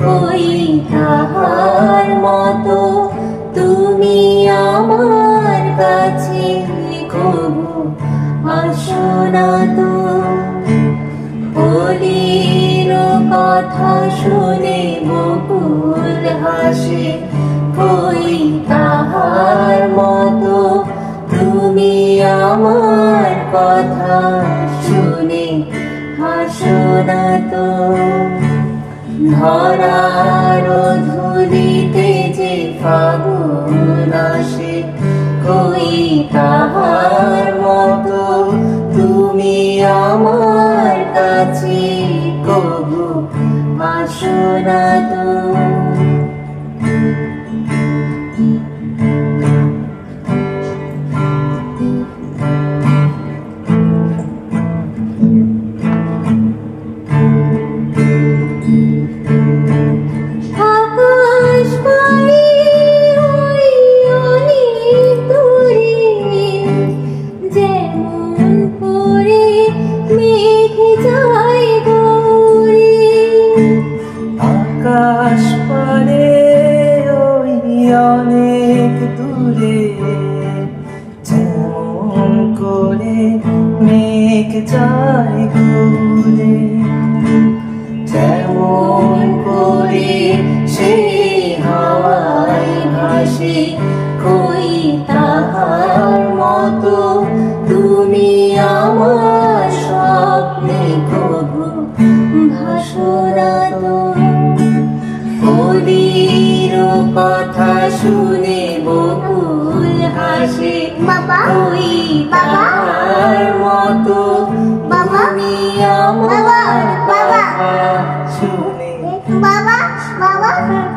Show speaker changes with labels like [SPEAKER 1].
[SPEAKER 1] কই তাহার মতো তুমি আমার কাছে কবু আসো না তো। বলির কথা শুনে বকুল হাসে কই তাহার মতো তুমি আমার কথা শুনে হাসো না তো। ধরার ধুলিতে যে ফাগুন আসে, কই তাহার মতো তুমি আমার কাছে? কবু আসো না তো অনেক দূরে যেমন করে মেঘ যায় ঘুরে। যেমন করে সে হাওয়ায় ভাসে, কই তাহার মতো তুমি আমার স্বপ্নে কবু ভাসনা তো। কলির বাবা। তুই বাবার মতো বাবা। বাবা বাবা।
[SPEAKER 2] বাবা বাবা।